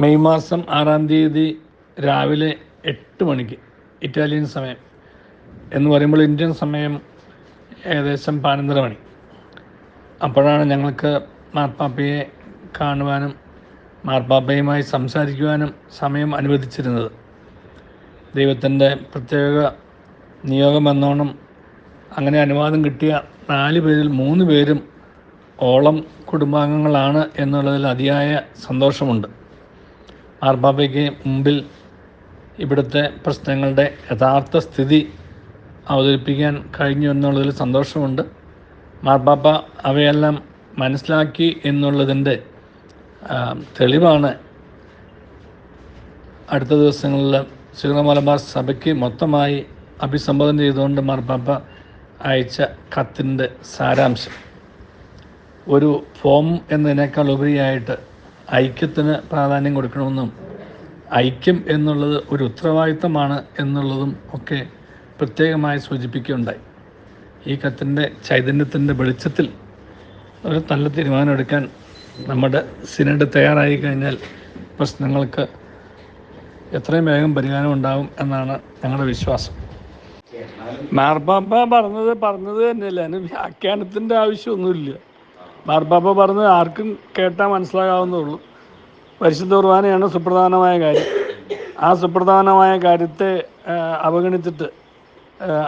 May മാസം ആറാം തീയതി രാവിലെ എട്ട് മണിക്ക് ഇറ്റാലിയൻ സമയം എന്ന് പറയുമ്പോൾ ഇന്ത്യൻ സമയം ഏകദേശം പതിനൊന്നര മണി. അപ്പോഴാണ് ഞങ്ങൾക്ക് മാർപ്പാപ്പയെ കാണുവാനും മാർപ്പാപ്പയുമായി സംസാരിക്കുവാനും സമയം അനുവദിച്ചിരുന്നത്. ദൈവത്തിന്റെ പ്രത്യേക നിയോഗം നിയോഗമെന്നോണം അങ്ങനെ അനുവാദം കിട്ടിയ നാല് പേരിൽ മൂന്ന് പേരും ഓളം കുടുംബാംഗങ്ങളാണ് എന്നുള്ളതിൽ അതിയായ സന്തോഷമുണ്ട്. മാർപ്പാപ്പയ്ക്ക് മുമ്പിൽ ഇവിടുത്തെ പ്രശ്നങ്ങളുടെ യഥാർത്ഥ സ്ഥിതി അവതരിപ്പിക്കാൻ കഴിഞ്ഞു എന്നുള്ളതിൽ സന്തോഷമുണ്ട്. മാർപ്പാപ്പ അവയെല്ലാം മനസ്സിലാക്കി എന്നുള്ളതിന്റെ തെളിവാണ് അടുത്ത ദിവസങ്ങളിൽ ശ്രീറ മലബാർ സഭയ്ക്ക് മൊത്തമായി അഭിസംബോധന ചെയ്തുകൊണ്ട് മാർപ്പാപ്പ അയച്ച കത്തിന്റെ സാരാംശം. ഒരു ഫോം എന്നതിനേക്കാൾ ഉപരിയായിട്ട് ഐക്യത്തിന് പ്രാധാന്യം കൊടുക്കണമെന്നും ഐക്യം എന്നുള്ളത് ഒരു ഉത്തരവാദിത്തമാണ് എന്നുള്ളതും ഒക്കെ പ്രത്യേകമായി സൂചിപ്പിക്കുകയുണ്ടായി. ഈ കത്തിന്റെ ചൈതന്യത്തിന്റെ വെളിച്ചത്തിൽ ഒരു നല്ല തീരുമാനമെടുക്കാൻ നമ്മുടെ സിനഡ് തയ്യാറായി കഴിഞ്ഞാൽ പ്രശ്നങ്ങൾക്ക് എത്രയും വേഗം പരിഹാരം ഉണ്ടാവും എന്നാണ് ഞങ്ങളുടെ വിശ്വാസം. മാർപ്പാപ്പ പറഞ്ഞത് പറഞ്ഞത് തന്നെയല്ല? അതിന് വ്യാഖ്യാനത്തിന്റെ ആവശ്യമൊന്നുമില്ല. മാർപ്പാപ്പ പറഞ്ഞത് ആർക്കും കേട്ടാൽ മനസ്സിലാകാവുന്നതുള്ളൂ പരിശുദ്ധ കുർബാനയാണ് സുപ്രധാനമായ കാര്യം. ആ സുപ്രധാനമായ കാര്യത്തെ അവഗണിച്ചിട്ട്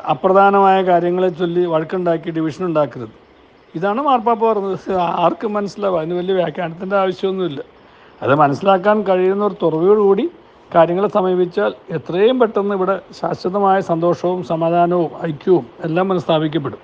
അപ്രധാനമായ കാര്യങ്ങളെ ചൊല്ലി വഴക്കുണ്ടാക്കി ഡിവിഷൻ ഉണ്ടാക്കരുത്. ഇതാണ് മാർപ്പാപ്പ പറഞ്ഞത്. ആർക്കും മനസ്സിലാവും. അതിന് വലിയ വ്യാഖ്യാനത്തിന്റെ ആവശ്യമൊന്നുമില്ല. അത് മനസ്സിലാക്കാൻ കഴിയുന്ന ഒരു തുറവിയോടുകൂടി കാര്യങ്ങളെ സമീപിച്ചാൽ എത്രയും പെട്ടെന്ന് ഇവിടെ ശാശ്വതമായ സന്തോഷവും സമാധാനവും ഐക്യവും എല്ലാം മനഃസ്ഥാപിക്കപ്പെടും